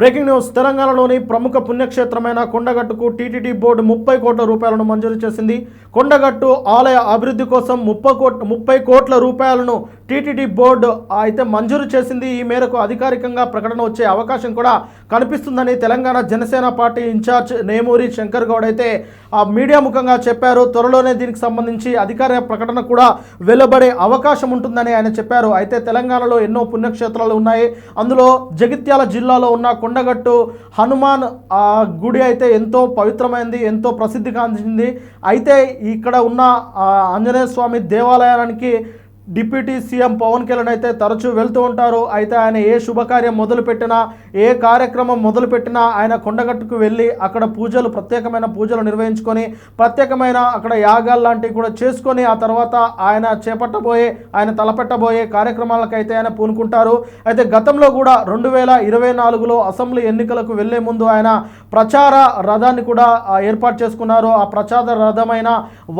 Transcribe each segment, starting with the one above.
Breaking news. తెలంగాణలోని ప్రముఖ పుణ్యక్షేత్రమైన కొండగట్టుకు TTD board ముప్పై కోట్ల రూపాయలను మంజూరు చేసింది. కొండగట్టు ఆలయ అభివృద్ధి కోసం ముప్పై కోట్ ముప్పై కోట్ల రూపాయలను టీటీడీ బోర్డు అయితే మంజూరు చేసింది. ఈ మేరకు అధికారికంగా ప్రకటన వచ్చే అవకాశం కూడా కనిపిస్తుందని తెలంగాణ జనసేన పార్టీ ఇన్ఛార్జ్ నేమూరి శంకర్ గౌడ్ అయితే ఆ మీడియా ముఖంగా చెప్పారు. త్వరలోనే దీనికి సంబంధించి అధికార ప్రకటన కూడా వెలువడే అవకాశం ఉంటుందని ఆయన చెప్పారు. అయితే తెలంగాణలో ఎన్నో పుణ్యక్షేత్రాలు ఉన్నాయి. అందులో జగిత్యాల జిల్లాలో ఉన్న కొండగట్టు హనుమాన్ గుడి అయితే ఎంతో పవిత్రమైంది ఎంతో ప్రసిద్ధి కాంచింది అయితే ఇక్కడ ఉన్న ఆంజనేయ స్వామి దేవాలయానికి డిప్యూటీ సీఎం పవన్ కళ్యాణ్ అయితే తరచూ వెళ్తూ ఉంటారు. అయితే ఆయన ఏ శుభకార్యం మొదలుపెట్టినా ఏ కార్యక్రమం మొదలుపెట్టినా ఆయన కొండగట్టుకు వెళ్ళి అక్కడ పూజలు ప్రత్యేకమైన పూజలు నిర్వహించుకొని ప్రత్యేకమైన అక్కడ యాగాలు లాంటివి కూడా చేసుకొని ఆ తర్వాత ఆయన చేపట్టబోయే ఆయన తలపెట్టబోయే కార్యక్రమాలకైతే ఆయన పూనుకుంటారు. అయితే గతంలో కూడా రెండు వేల ఇరవై నాలుగులో అసెంబ్లీ ఎన్నికలకు వెళ్ళే ముందు ఆయన ప్రచార రథాన్ని కూడా ఏర్పాటు చేసుకున్నారు. ఆ ప్రచార రథమైన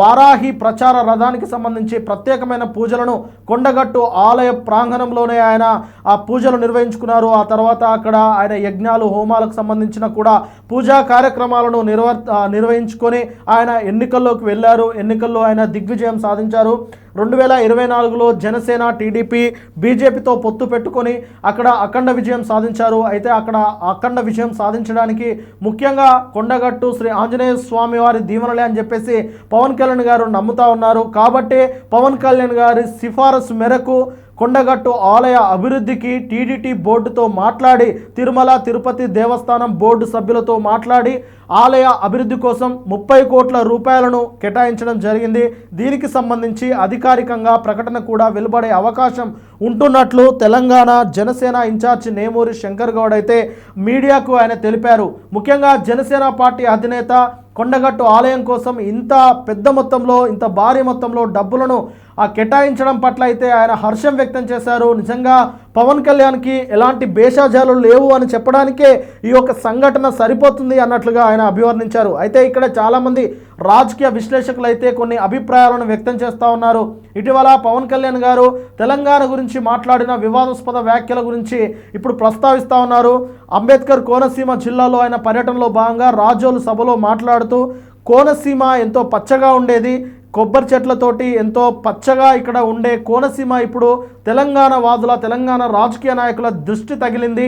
వారాహి ప్రచార రథానికి సంబంధించి ప్రత్యేకమైన పూజలను కొండగట్టు ఆలయ ప్రాంగణంలోనే ఆయన ఆ పూజలు నిర్వహించుకున్నారు. ఆ తర్వాత అక్కడ ఆయన యజ్ఞాలు హోమాలకు సంబంధించిన కూడా పూజా కార్యక్రమాలను నిర్వర్ నిర్వహించుకొని ఆయన ఎన్నికల్లోకి వెళ్ళారు. ఎన్నికల్లో ఆయన దిగ్విజయం సాధించారు. రెండు వేల ఇరవై నాలుగులో జనసేన టీడీపీ బీజేపీతో పొత్తు పెట్టుకొని అక్కడ అఖండ విజయం సాధించారు. అయితే అక్కడ అఖండ విజయం సాధించడానికి ముఖ్యంగా కొండగట్టు శ్రీ ఆంజనేయ స్వామి వారి దీవెనలే అని చెప్పేసి పవన్ కళ్యాణ్ గారు నమ్ముతా ఉన్నారు. కాబట్టి పవన్ కళ్యాణ్ గారి సిఫారసు మేరకు కొండగట్టు ఆలయ అభివృద్ధికి టీడీటీ బోర్డుతో మాట్లాడి తిరుమల తిరుపతి దేవస్థానం బోర్డు సభ్యులతో మాట్లాడి ఆలయ అభివృద్ధి కోసం ముప్పై కోట్ల రూపాయలను కేటాయించడం జరిగింది. దీనికి సంబంధించి అధికారికంగా ప్రకటన కూడా వెలువడే అవకాశం ఉంటున్నట్లు తెలంగాణ జనసేన ఇన్ఛార్జ్ నేమూరి శంకర్ గౌడ్ అయితే మీడియాకు ఆయన తెలిపారు. ముఖ్యంగా జనసేన పార్టీ అధినేత కొండగట్టు ఆలయం కోసం ఇంత పెద్ద మొత్తంలో ఇంత భారీ మొత్తంలో డబ్బులను ఆ కేటాయించడం పట్ల అయితే ఆయన హర్షం వ్యక్తం చేశారు. నిజంగా పవన్ కళ్యాణ్కి ఎలాంటి భేషాజాలు లేవు అని చెప్పడానికే ఈ యొక్క సంఘటన సరిపోతుంది అన్నట్లుగా ఆయన అభివర్ణించారు. అయితే ఇక్కడ చాలామంది రాజకీయ విశ్లేషకులు అయితే కొన్ని అభిప్రాయాలను వ్యక్తం చేస్తూ ఉన్నారు. ఇటీవల పవన్ కళ్యాణ్ గారు తెలంగాణ గురించి మాట్లాడిన వివాదాస్పద వ్యాఖ్యల గురించి ఇప్పుడు ప్రస్తావిస్తూ ఉన్నారు. అంబేద్కర్ కోనసీమ జిల్లాలో ఆయన పర్యటనలో భాగంగా రాజోలు సభలో మాట్లాడుతూ కోనసీమ ఎంతో పచ్చగా ఉండేది. కొబ్బరి చెట్లతోటి ఎంతో పచ్చగా ఇక్కడ ఉండే కోనసీమ ఇప్పుడు తెలంగాణ వాదుల తెలంగాణ రాజకీయ నాయకుల దృష్టి తగిలింది.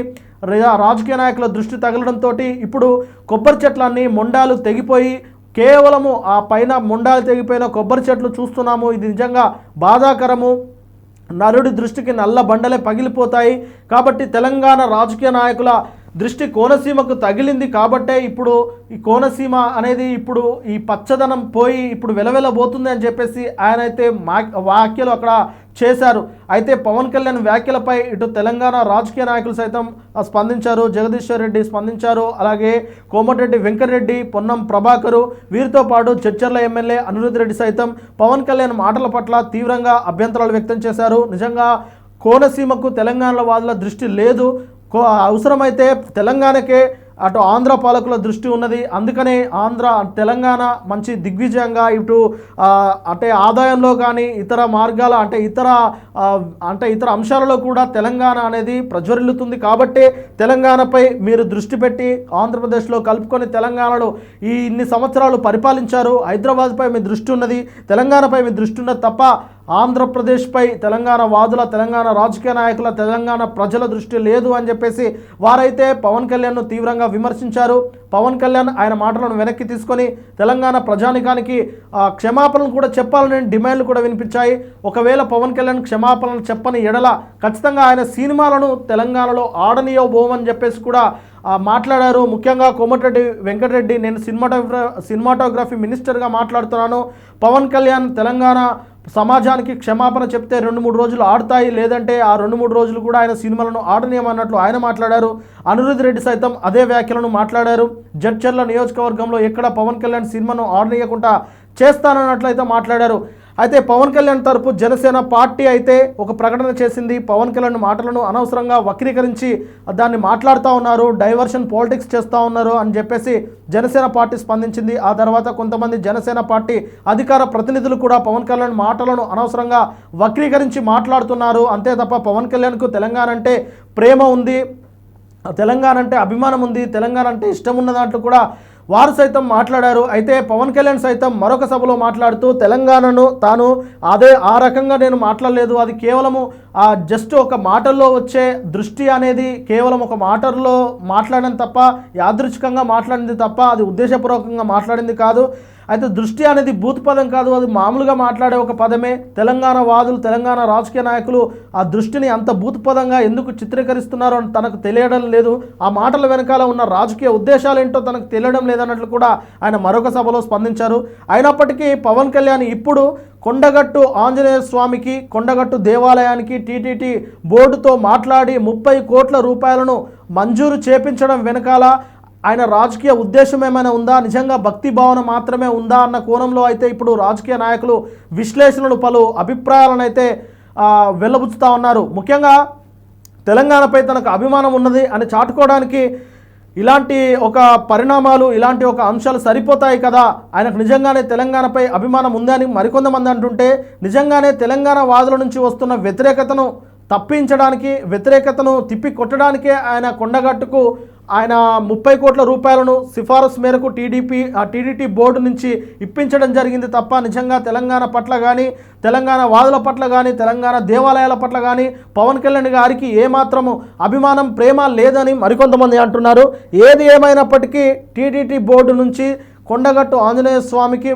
రాజకీయ నాయకుల దృష్టి తగలడంతో ఇప్పుడు కొబ్బరి చెట్లన్నీ మొండాలు తెగిపోయి కేవలము ఆ పైన మొండాలు తెగిపోయిన కొబ్బరి చెట్లు చూస్తున్నాము. ఇది నిజంగా బాధాకరము. నరుడి దృష్టికి నల్ల బండలే పగిలిపోతాయి. కాబట్టి తెలంగాణ రాజకీయ నాయకుల దృష్టి కోనసీమకు తగిలింది కాబట్టే ఇప్పుడు ఈ కోనసీమ అనేది ఇప్పుడు ఈ పచ్చదనం పోయి ఇప్పుడు వెలవెలబోతుంది అని చెప్పేసి ఆయన అయితే మా వ్యాఖ్యలు అక్కడ చేశారు. అయితే పవన్ కళ్యాణ్ వ్యాఖ్యలపై ఇటు తెలంగాణ రాజకీయ నాయకులు సైతం స్పందించారు. జగదీశ్వర్ రెడ్డి స్పందించారు. అలాగే కోమటిరెడ్డి వెంకటరెడ్డి పొన్నం ప్రభాకరు వీరితో పాటు చర్చర్ల ఎమ్మెల్యే అనిరుద్ధ్ రెడ్డి సైతం పవన్ కళ్యాణ్ మాటల పట్ల తీవ్రంగా అభ్యంతరాలు వ్యక్తం చేశారు. నిజంగా కోనసీమకు తెలంగాణలో వాదుల దృష్టి లేదు. అవసరమైతే తెలంగాణకే అటు ఆంధ్ర పాలకుల దృష్టి ఉన్నది. అందుకనే ఆంధ్ర తెలంగాణ మంచి దిగ్విజయంగా ఇటు అంటే ఆదాయంలో కానీ ఇతర మార్గాల అంటే ఇతర అంటే ఇతర అంశాలలో కూడా తెలంగాణ అనేది ప్రజ్వరిల్లుతుంది. కాబట్టే తెలంగాణపై మీరు దృష్టి పెట్టి ఆంధ్రప్రదేశ్లో కలుపుకొని తెలంగాణలో ఈ ఇన్ని సంవత్సరాలు పరిపాలించారు. హైదరాబాద్పై మీ దృష్టి ఉన్నది తెలంగాణపై మీ దృష్టి ఉన్నది తప్ప ఆంధ్రప్రదేశ్పై తెలంగాణ వాదుల తెలంగాణ రాజకీయ నాయకుల తెలంగాణ ప్రజల దృష్టి లేదు అని చెప్పేసి వారైతే పవన్ కళ్యాణ్ను తీవ్రంగా విమర్శించారు. పవన్ కళ్యాణ్ ఆయన మాటలను వెనక్కి తీసుకొని తెలంగాణ ప్రజానికానికి క్షమాపణలు కూడా చెప్పాలని డిమాండ్లు కూడా వినిపించాయి. ఒకవేళ పవన్ కళ్యాణ్ క్షమాపణలు చెప్పని ఎడల ఖచ్చితంగా ఆయన సినిమాలను తెలంగాణలో ఆడనీయబోమని చెప్పేసి కూడా మాట్లాడారు. ముఖ్యంగా కోమటిరెడ్డి వెంకటరెడ్డి. నేను సినిమాటోగ్రా సినిమాటోగ్రఫీ మినిస్టర్గా మాట్లాడుతున్నాను. పవన్ కళ్యాణ్ తెలంగాణ సమాజానికి క్షమాపణ చెప్తే రెండు మూడు రోజులు ఆడతాయి లేదంటే ఆ రెండు మూడు రోజులు కూడా ఆయన సినిమాలను ఆడనీయమన్నట్లు ఆయన మాట్లాడారు. అనిరుద్ రెడ్డి సైతం అదే వ్యాఖ్యలను మాట్లాడారు. జడ్చర్ల నియోజకవర్గంలో ఎక్కడ పవన్ కళ్యాణ్ సినిమాను ఆడనీయకుండా చేస్తానన్నట్లయితే మాట్లాడారు. అయితే పవన్ కళ్యాణ్ తరపు జనసేన పార్టీ అయితే ఒక ప్రకటన చేసింది. పవన్ కళ్యాణ్ మాటలను అనవసరంగా వక్రీకరించి దాన్ని మాట్లాడుతూ ఉన్నారు డైవర్షన్ పాలిటిక్స్ చేస్తూ ఉన్నారు అని చెప్పేసి జనసేన పార్టీ స్పందించింది. ఆ తర్వాత కొంతమంది జనసేన పార్టీ అధికార ప్రతినిధులు కూడా పవన్ కళ్యాణ్ మాటలను అనవసరంగా వక్రీకరించి మాట్లాడుతున్నారు. అంతే తప్ప పవన్ కళ్యాణ్కు తెలంగాణ అంటే ప్రేమ ఉంది తెలంగాణ అంటే అభిమానం ఉంది తెలంగాణ అంటే ఇష్టం ఉన్న దాంట్లో కూడా వారు సైతం మాట్లాడారు. అయితే పవన్ కళ్యాణ్ సైతం మరొక సభలో మాట్లాడుతూ తెలంగాణను తాను అదే ఆ రకంగా నేను మాట్లాడలేదు. అది కేవలము ఆ జస్ట్ ఒక మాటల్లో వచ్చే దృష్టి అనేది కేవలం ఒక మాటల్లో మాట్లాడడం తప్ప యాదృచ్ఛికంగా మాట్లాడింది తప్ప అది ఉద్దేశపూర్వకంగా మాట్లాడింది కాదు. అయితే దృష్టి అనేది బూత్ పదం కాదు అది మామూలుగా మాట్లాడే ఒక పదమే. తెలంగాణ వాదులు తెలంగాణ రాజకీయ నాయకులు ఆ దృష్టిని అంత బూత్ పదంగా ఎందుకు చిత్రీకరిస్తున్నారో అని తనకు తెలియడం లేదు. ఆ మాటల వెనకాల ఉన్న రాజకీయ ఉద్దేశాలు ఏంటో తనకు తెలియడం లేదన్నట్లు కూడా ఆయన మరొక సభలో స్పందించారు. అయినప్పటికీ పవన్ కళ్యాణ్ ఇప్పుడు కొండగట్టు ఆంజనేయ స్వామికి కొండగట్టు దేవాలయానికి టీటీటీ బోర్డుతో మాట్లాడి ముప్పై కోట్ల రూపాయలను మంజూరు చేపించడం వెనకాల ఆయన రాజకీయ ఉద్దేశం ఏమైనా ఉందా? నిజంగా భక్తి భావన మాత్రమే ఉందా అన్న కోణంలో అయితే ఇప్పుడు రాజకీయ నాయకులు విశ్లేషణలు పలు అభిప్రాయాలను అయితే వెళ్ళబుచ్చుతా ఉన్నారు. ముఖ్యంగా తెలంగాణపై తనకు అభిమానం ఉన్నది అని చాటుకోవడానికి ఇలాంటి ఒక పరిణామాలు ఇలాంటి ఒక అంశాలు సరిపోతాయి కదా? ఆయనకు నిజంగానే తెలంగాణపై అభిమానం ఉందని మరికొంతమంది అంటుంటే నిజంగానే తెలంగాణ వాదుల నుంచి వస్తున్న వ్యతిరేకతను తప్పించడానికి వ్యతిరేకతను తిప్పి కొట్టడానికే ఆయన కొండగట్టుకు ఆయన ముప్పై కోట్ల రూపాయలను సిఫారసు మేరకు టీడీపీ ఆ టీడీటీ బోర్డు నుంచి ఇప్పించడం జరిగింది తప్ప నిజంగా తెలంగాణ పట్ల కానీ తెలంగాణ వాదుల పట్ల కానీ తెలంగాణ దేవాలయాల పట్ల కానీ పవన్ కళ్యాణ్ గారికి ఏమాత్రము అభిమానం ప్రేమ లేదని మరికొంతమంది అంటున్నారు. ఏది ఏమైనప్పటికీ టీడీటీ బోర్డు నుంచి కొండగట్టు ఆంజనేయ స్వామికి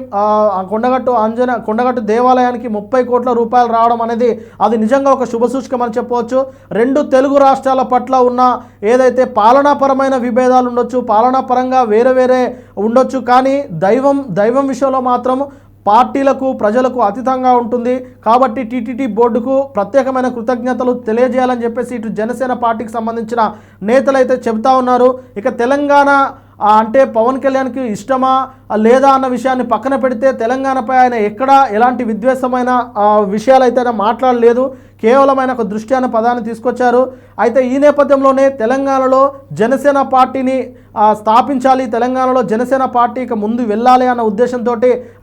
కొండగట్టు ఆంజనే కొండగట్టు దేవాలయానికి ముప్పై కోట్ల రూపాయలు రావడం అనేది అది నిజంగా ఒక శుభసూచకం అని చెప్పవచ్చు. రెండు తెలుగు రాష్ట్రాల పట్ల ఉన్న ఏదైతే పాలనాపరమైన విభేదాలు ఉండొచ్చు పాలనాపరంగా వేరే వేరే ఉండొచ్చు కానీ దైవం దైవం విషయంలో మాత్రం పార్టీలకు ప్రజలకు అతీతంగా ఉంటుంది. కాబట్టి టీటీటీ బోర్డుకు ప్రత్యేకమైన కృతజ్ఞతలు తెలియజేయాలని చెప్పేసి ఇటు జనసేన పార్టీకి సంబంధించిన నేతలు అయితే చెబుతా ఉన్నారు. ఇక తెలంగాణ అంటే పవన్ కళ్యాణ్కి ఇష్టమా లేదా అన్న విషయాన్ని పక్కన పెడితే తెలంగాణపై ఆయన ఎక్కడా ఎలాంటి విద్వేషమైన విషయాలు అయితే మాట్లాడలేదు. కేవలం ఆయన ఒక దృష్టి అనే పదాన్ని తీసుకొచ్చారు. అయితే ఈ నేపథ్యంలోనే తెలంగాణలో జనసేన పార్టీని స్థాపించాలి తెలంగాణలో జనసేన పార్టీ ఇక ముందు వెళ్ళాలి అన్న ఉద్దేశంతో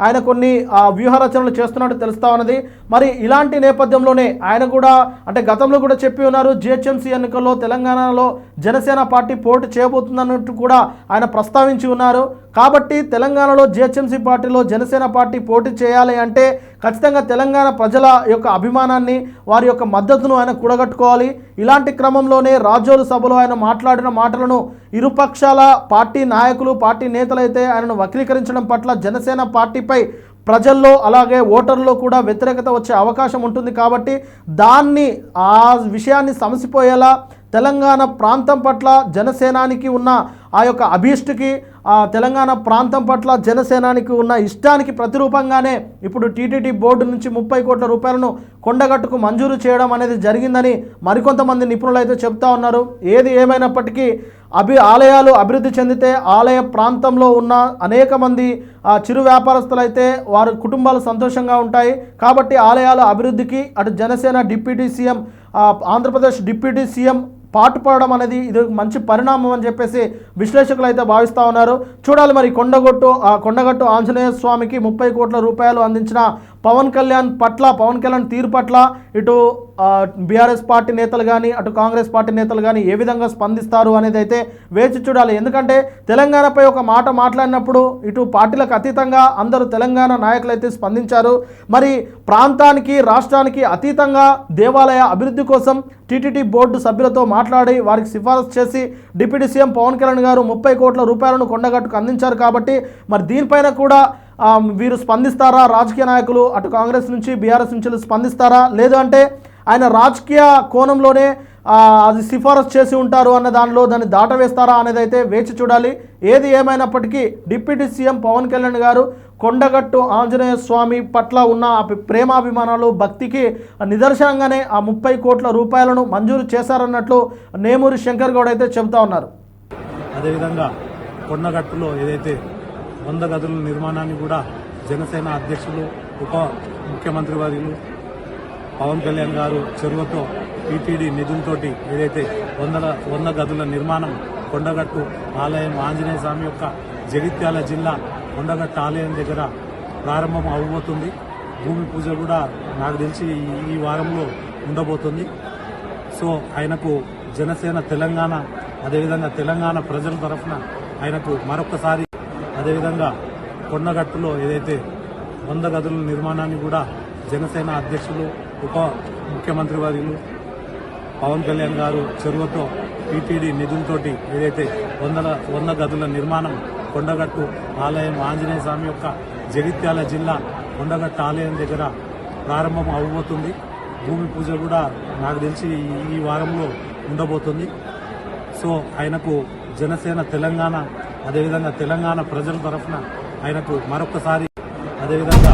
ఆయన కొన్ని వ్యూహ రచనలు చేస్తున్నట్టు తెలుస్తా ఉన్నది. మరి ఇలాంటి నేపథ్యంలోనే ఆయన కూడా అంటే గతంలో కూడా చెప్పి ఉన్నారు జిహెచ్ఎంసీ ఎన్నికల్లో తెలంగాణలో జనసేన పార్టీ పోటీ చేయబోతుందన్నట్టు కూడా ఆయన ప్రస్తావించి ఉన్నారు. కాబట్టి తెలంగాణలో జిహెచ్ఎంసీ పార్టీలో జనసేన పార్టీ పోటీ చేయాలి అంటే ఖచ్చితంగా తెలంగాణ ప్రజల యొక్క అభిమానాన్ని వారి యొక్క మద్దతును ఆయన కూడగట్టుకోవాలి. ఇలాంటి క్రమంలోనే రాజోలు సభలో ఆయన మాట్లాడిన మాటలను ఇరుపక్షాల పార్టీ నాయకులు పార్టీ నేతలైతే ఆయనను వక్రీకరించడం పట్ల జనసేన పార్టీపై ప్రజల్లో అలాగే ఓటర్లో కూడా వ్యతిరేకత వచ్చే అవకాశం ఉంటుంది కాబట్టి దాన్ని ఆ విషయాన్ని సమసిపోయేలా తెలంగాణ ప్రాంతం పట్ల జనసేనానికి ఉన్న ఆ యొక్క అభీష్టికి తెలంగాణ ప్రాంతం పట్ల జనసేనానికి ఉన్న ఇష్టానికి ప్రతిరూపంగానే ఇప్పుడు టీటీడీ బోర్డు నుంచి ముప్పై కోట్ల రూపాయలను కొండగట్టుకు మంజూరు చేయడం అనేది జరిగిందని మరికొంతమంది నిపుణులు అయితే చెప్తా ఉన్నారు. ఏది ఏమైనప్పటికీ అభి ఆలయాలు అభివృద్ధి చెందితే ఆలయ ప్రాంతంలో ఉన్న అనేక మంది చిరు వ్యాపారస్తులు అయితే వారి కుటుంబాలు సంతోషంగా ఉంటాయి. కాబట్టి ఆలయాల అభివృద్ధికి అటు Janasena deputy CM Andhra Pradesh deputy CM పాటుపడడం అనేది ఇది మంచి పరిణామం అని చెప్పేసి విశ్లేషకులు అయితే భావిస్తూ ఉన్నారు. చూడాలి మరి కొండగొట్టు ఆ కొండగట్టు ఆంజనేయ స్వామికి ముప్పై కోట్ల రూపాయలు అందించిన పవన్ కళ్యాణ్ పట్ల పవన్ కళ్యాణ్ తీరు పట్ల ఇటు బీఆర్ఎస్ పార్టీ నేతలు కానీ అటు కాంగ్రెస్ పార్టీ నేతలు కానీ ఏ విధంగా స్పందిస్తారు అనేది అయితే వేచి చూడాలి. ఎందుకంటే తెలంగాణపై ఒక మాట మాట్లాడినప్పుడు ఇటు పార్టీలకు అతీతంగా అందరూ తెలంగాణ నాయకులు అయితే స్పందించారు. మరి ప్రాంతానికి రాష్ట్రానికి అతీతంగా దేవాలయ అభివృద్ధి కోసం టీటీడీ బోర్డు సభ్యులతో మాట్లాడి వారికి సిఫారసు చేసి డిప్యూటీ సీఎం పవన్ కళ్యాణ్ గారు ముప్పై కోట్ల రూపాయలను కొండగట్టుకు అందించారు కాబట్టి మరి దీనిపైన కూడా వీరు స్పందిస్తారా? రాజకీయ నాయకులు అటు కాంగ్రెస్ నుంచి బీఆర్ఎస్ నుంచి స్పందిస్తారా? లేదు అంటే ఆయన రాజకీయ కోణంలోనే అది సిఫారసు చేసి ఉంటారు అన్న దానిలో దాన్ని దాటవేస్తారా అనేది అయితే వేచి చూడాలి. ఏది ఏమైనప్పటికీ డిప్యూటీ సీఎం పవన్ కళ్యాణ్ గారు కొండగట్టు ఆంజనేయ స్వామి పట్ల ఉన్న ఆ ప్రేమాభిమానాలు భక్తికి నిదర్శనంగానే ఆ ముప్పై కోట్ల రూపాయలను మంజూరు చేశారన్నట్లు నేమూరి శంకర్ గౌడ్ అయితే చెబుతా ఉన్నారు. అదేవిధంగా కొండగట్టులో ఏదైతే వంద గదుల నిర్మాణాన్ని కూడా జనసేన అధ్యక్షులు ఉప ముఖ్యమంత్రి వర్యులు పవన్ కళ్యాణ్ గారు చెరువుతో టీటీడీ నిధులతోటి ఏదైతే వందల వంద గదుల నిర్మాణం కొండగట్టు ఆలయం ఆంజనేయ స్వామి యొక్క జగిత్యాల జిల్లా కొండగట్టు ఆలయం దగ్గర ప్రారంభం అవబోతుంది. భూమి పూజ కూడా నాకు తెలిసి ఈ- ఈ వారంలో ఉండబోతుంది. సో ఆయనకు జనసేన తెలంగాణ అదేవిధంగా తెలంగాణ ప్రజల తరఫున ఆయనకు మరొకసారి అదేవిధంగా కొండగట్టులో ఏదైతే వంద గదుల నిర్మాణాన్ని కూడా జనసేన అధ్యక్షులు ఉప ముఖ్యమంత్రి వర్యులు పవన్ కళ్యాణ్ గారు చెరువుతో టీటీడీ నిధులతోటి ఏదైతే వందల వంద గదుల నిర్మాణం కొండగట్టు ఆలయం ఆంజనేయ స్వామి యొక్క జగిత్యాల జిల్లా కొండగట్టు ఆలయం దగ్గర ప్రారంభం అవ్వబోతుంది భూమి పూజ కూడా నాకు తెలిసి ఈ వారంలో ఉండబోతుంది. సో ఆయనకు జనసేన తెలంగాణ అదేవిధంగా తెలంగాణ ప్రజల తరఫున ఆయనకు మరొకసారి అదేవిధంగా